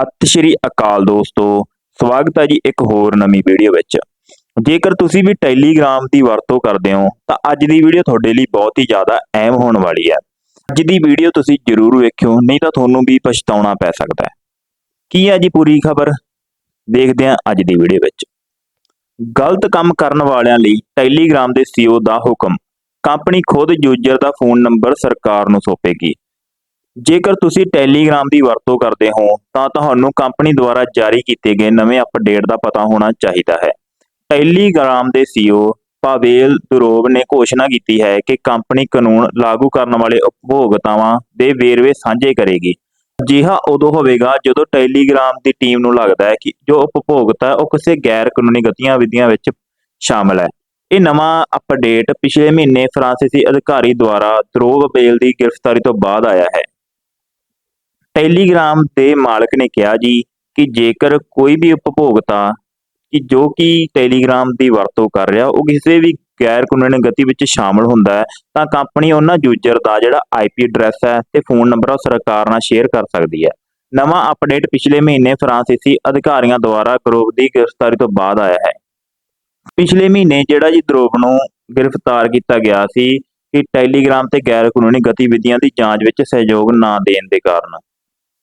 ਸਤਿ ਸ਼੍ਰੀ ਅਕਾਲ ਦੋਸਤੋ, ਸਵਾਗਤ ਹੈ ਜੀ ਇੱਕ ਹੋਰ ਨਵੀਂ ਵੀਡੀਓ ਵਿੱਚ। ਜੇਕਰ ਤੁਸੀਂ ਵੀ ਟੈਲੀਗ੍ਰਾਮ ਦੀ ਵਰਤੋਂ ਕਰਦੇ ਹੋ, ਤਾਂ ਅੱਜ ਦੀ ਵੀਡੀਓ ਤੁਹਾਡੇ ਲਈ ਬਹੁਤ ਹੀ ਜ਼ਿਆਦਾ ਅਹਿਮ ਹੋਣ ਵਾਲੀ ਹੈ। ਅੱਜ ਦੀ ਵੀਡੀਓ ਤੁਸੀਂ ਜ਼ਰੂਰ ਵੇਖਿਓ, ਨਹੀਂ ਤਾਂ ਤੁਹਾਨੂੰ ਵੀ ਪਛਤਾਉਣਾ ਪੈ ਸਕਦਾ ਹੈ। ਕੀ ਹੈ ਜੀ ਪੂਰੀ ਖਬਰ? ਦੇਖਦੇ ਹਾਂ ਅੱਜ ਦੀ ਵੀਡੀਓ ਵਿੱਚ। ਗਲਤ ਕੰਮ ਕਰਨ ਵਾਲਿਆਂ ਲਈ ਟੈਲੀਗ੍ਰਾਮ ਦੇ ਸੀਓ ਦਾ ਹੁਕਮ। ਕੰਪਨੀ ਖੁਦ ਯੂਜ਼ਰ ਦਾ ਫੋਨ ਨੰਬਰ ਸਰਕਾਰ ਨੂੰ ਸੌਂਪੇਗੀ। ਜੇਕਰ ਤੁਸੀਂ ਟੈਲੀਗ੍ਰਾਮ ਦੀ ਵਰਤੋਂ ਕਰਦੇ ਹੋ, ਤਾਂ ਤੁਹਾਨੂੰ ਕੰਪਨੀ ਦੁਆਰਾ ਜਾਰੀ ਕੀਤੇ ਗਏ ਨਵੇਂ ਅਪਡੇਟ ਦਾ ਪਤਾ ਹੋਣਾ ਚਾਹੀਦਾ ਹੈ। ਟੈਲੀਗ੍ਰਾਮ ਦੇ CEO ਪਾਵੇਲ ਦੁਰੋਵ ਨੇ ਘੋਸ਼ਣਾ ਕੀਤੀ ਹੈ ਕਿ ਕੰਪਨੀ ਕਾਨੂੰਨ ਲਾਗੂ ਕਰਨ ਵਾਲੇ ਉਪਭੋਗਤਾਵਾਂ ਦੇ ਵੇਰਵੇ ਸਾਂਝੇ ਕਰੇਗੀ। ਅਜਿਹਾ ਉਦੋਂ ਹੋਵੇਗਾ ਜਦੋਂ ਟੈਲੀਗ੍ਰਾਮ ਦੀ ਟੀਮ ਨੂੰ ਲੱਗਦਾ ਹੈ ਕਿ ਜੋ ਉਪਭੋਗਤਾ ਹੈ, ਉਹ ਕਿਸੇ ਗੈਰ ਕਾਨੂੰਨੀ ਗਤੀਵਿਧੀਆਂ ਵਿੱਚ ਸ਼ਾਮਲ ਹੈ। ਇਹ ਨਵਾਂ ਅਪਡੇਟ ਪਿਛਲੇ ਮਹੀਨੇ ਫਰਾਂਸੀਸੀ ਅਧਿਕਾਰੀ ਦੁਆਰਾ ਦਰੋਵ ਬੇਲ ਦੀ ਗ੍ਰਿਫਤਾਰੀ ਤੋਂ ਬਾਅਦ ਆਇਆ ਹੈ। ਟੈਲੀਗ੍ਰਾਮ ਦੇ ਮਾਲਕ ਨੇ ਕਿਹਾ ਜੀ ਕਿ ਜੇਕਰ ਕੋਈ ਵੀ ਉਪਭੋਗਤਾ ਕਿ ਜੋ ਕਿ ਟੈਲੀਗ੍ਰਾਮ ਦੀ ਵਰਤੋਂ ਕਰ ਰਿਹਾ, ਉਹ ਕਿਸੇ ਵੀ ਗੈਰ ਕਾਨੂੰਨੀ ਗਤੀ ਵਿੱਚ ਸ਼ਾਮਲ ਹੁੰਦਾ ਹੈ, ਤਾਂ ਕੰਪਨੀ ਉਹਨਾਂ ਯੂਜ਼ਰ ਦਾ ਜਿਹੜਾ ਆਈਪੀ ਐਡਰੈਸ ਹੈ ਤੇ ਫੋਨ ਨੰਬਰ ਉਹ ਸਰਕਾਰ ਨਾਲ ਸ਼ੇਅਰ ਕਰ ਸਕਦੀ ਹੈ। ਨਵਾਂ ਅਪਡੇਟ ਪਿਛਲੇ ਮਹੀਨੇ ਫਰਾਂਸੀਸੀ ਅਧਿਕਾਰੀਆਂ ਦੁਆਰਾ ਗਰੋਵ ਦੀ ਗ੍ਰਿਫਤਾਰੀ ਤੋਂ ਬਾਅਦ ਆਇਆ ਹੈ। ਪਿਛਲੇ ਮਹੀਨੇ ਜਿਹੜਾ ਜੀ ਦਰੋਵ ਨੂੰ ਗ੍ਰਿਫਤਾਰ ਕੀਤਾ ਗਿਆ ਸੀ ਕਿ ਟੈਲੀਗ੍ਰਾਮ ਤੇ ਗੈਰ ਕਾਨੂੰਨੀ ਗਤੀਵਿਧੀਆਂ ਦੀ ਜਾਂਚ ਵਿੱਚ ਸਹਿਯੋਗ ਨਾ ਦੇਣ ਦੇ ਕਾਰਨ।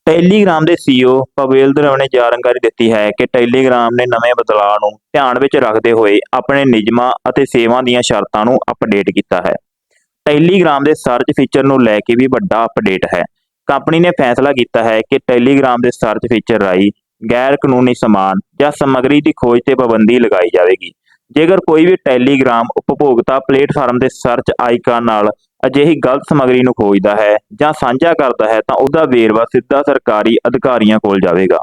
ਟੈਲੀਗ੍ਰਾਮ ਦੇ CEO ਪਵੇਲ ਦਰਵ ਨੇ ਜਾਣਕਾਰੀ ਦਿੱਤੀ ਹੈ ਕਿ ਟੈਲੀਗ੍ਰਾਮ ਨੇ ਨਵੇਂ ਬਦਲਾਅ ਨੂੰ ਧਿਆਨ ਵਿੱਚ ਰੱਖਦੇ ਹੋਏ ਆਪਣੇ ਨਿਯਮਾਂ ਅਤੇ ਸੇਵਾ ਦੀਆਂ ਸ਼ਰਤਾਂ ਨੂੰ ਅਪਡੇਟ ਕੀਤਾ ਹੈ। ਟੈਲੀਗ੍ਰਾਮ ਦੇ ਸਰਚ ਫੀਚਰ ਨੂੰ ਲੈ ਕੇ ਵੀ ਵੱਡਾ ਅਪਡੇਟ ਹੈ। ਕੰਪਨੀ ਨੇ ਫੈਸਲਾ ਕੀਤਾ ਹੈ ਕਿ ਟੈਲੀਗ੍ਰਾਮ ਦੇ ਸਰਚ ਫੀਚਰ ਰਾਹੀਂ ਗੈਰ ਕਾਨੂੰਨੀ ਸਮਾਨ ਜਾਂ ਸਮੱਗਰੀ ਦੀ ਖੋਜ ਤੇ ਪਾਬੰਦੀ ਲਗਾਈ ਜਾਵੇਗੀ। ਜੇਕਰ ਕੋਈ ਵੀ ਟੈਲੀਗ੍ਰਾਮ ਉਪਭੋਗਤਾ ਪਲੇਟਫਾਰਮ ਦੇ ਸਰਚ ਆਈਕਨ ਨਾਲ ਅਜਿਹੀ ਗਲਤ ਸਮੱਗਰੀ ਨੂੰ ਖੋਜਦਾ ਹੈ ਜਾਂ ਸਾਂਝਾ ਕਰਦਾ ਹੈ ਤਾਂ ਉਹਦਾ ਵੇਰਵਾ ਸਿੱਧਾ ਸਰਕਾਰੀ ਅਧਿਕਾਰੀਆਂ ਕੋਲ ਜਾਵੇਗਾ।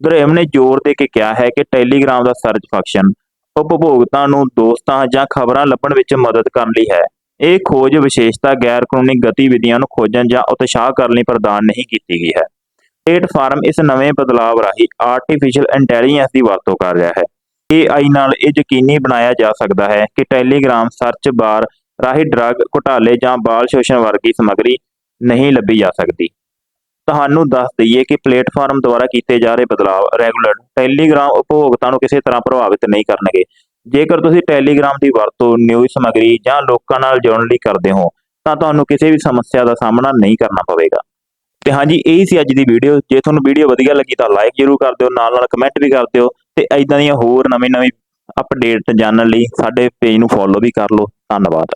ਦਰੇਮ ਨੇ ਜ਼ੋਰ ਦੇ ਕੇ ਕਿਹਾ ਹੈ ਕਿ ਟੈਲੀਗ੍ਰਾਮ ਦਾ ਸਰਚ ਫੰਕਸ਼ਨ ਉਪਭੋਗਤਾ ਨੂੰ ਦੋਸਤਾਂ ਜਾਂ ਖਬਰਾਂ ਲੱਭਣ ਵਿੱਚ ਮਦਦ ਕਰਨ ਲਈ ਹੈ। ਇਹ ਖੋਜ ਵਿਸ਼ੇਸ਼ਤਾ ਗੈਰ ਕਾਨੂੰਨੀ ਗਤੀਵਿਧੀਆਂ ਨੂੰ ਖੋਜਣ ਜਾਂ ਉਤਸ਼ਾਹ ਕਰਨ ਲਈ ਪ੍ਰਦਾਨ ਨਹੀਂ ਕੀਤੀ ਗਈ ਹੈ। ਪਲੇਟਫਾਰਮ ਇਸ ਨਵੇਂ ਬਦਲਾਅ ਰਾਹੀਂ ਆਰਟੀਫੀਸ਼ੀਅਲ ਇੰਟੈਲੀਜੈਂਸ ਦੀ ਵਰਤੋਂ ਕਰ ਰਿਹਾ ਹੈ। AI ਨਾਲ ਇਹ ਯਕੀਨੀ ਬਣਾਇਆ ਜਾ ਸਕਦਾ ਹੈ ਕਿ ਟੈਲੀਗ੍ਰਾਮ ਸਰਚ ਬਾਰ ਰਾਹੀਂ ਡਰੱਗ, ਘੁਟਾਲੇ ਜਾਂ ਬਾਲ ਸ਼ੋਸ਼ਣ ਵਰਗੀ ਸਮੱਗਰੀ ਨਹੀਂ ਲੱਭੀ ਜਾ ਸਕਦੀ। ਤੁਹਾਨੂੰ ਦੱਸ ਦਈਏ ਕਿ ਪਲੇਟਫਾਰਮ ਦੁਆਰਾ ਕੀਤੇ ਜਾ ਰਹੇ ਬਦਲਾਅ ਰੈਗੂਲਰ ਟੈਲੀਗ੍ਰਾਮ ਉਪਭੋਗਤਾ ਨੂੰ ਕਿਸੇ ਤਰ੍ਹਾਂ ਪ੍ਰਭਾਵਿਤ ਨਹੀਂ ਕਰਨਗੇ। ਜੇਕਰ ਤੁਸੀਂ ਟੈਲੀਗ੍ਰਾਮ ਦੀ ਵਰਤੋਂ ਨਿਊਜ਼ ਸਮੱਗਰੀ ਜਾਂ ਲੋਕਾਂ ਨਾਲ ਜੁੜਨ ਲਈ ਕਰਦੇ ਹੋ, ਤਾਂ ਤੁਹਾਨੂੰ ਕਿਸੇ ਵੀ ਸਮੱਸਿਆ ਦਾ ਸਾਹਮਣਾ ਨਹੀਂ ਕਰਨਾ ਪਵੇਗਾ। ਤੇ ਹਾਂਜੀ, ਇਹ ਸੀ ਅੱਜ ਦੀ ਵੀਡੀਓ। ਜੇ ਤੁਹਾਨੂੰ ਵੀਡੀਓ ਵਧੀਆ ਲੱਗੀ ਤਾਂ ਲਾਈਕ ਜ਼ਰੂਰ ਕਰ ਦਿਓ, ਨਾਲ ਨਾਲ ਕਮੈਂਟ ਵੀ ਕਰ ਦਿਓ ਤੇ ਐਦਾਂ ਦੀਆਂ ਹੋਰ ਨਵੀਂ ਨਵੀਂ ਅਪਡੇਟ ਜਾਣਨ ਲਈ ਸਾਡੇ ਪੇਜ ਨੂੰ ਫੋਲੋ ਵੀ ਕਰ ਲਓ। ਧੰਨਵਾਦ।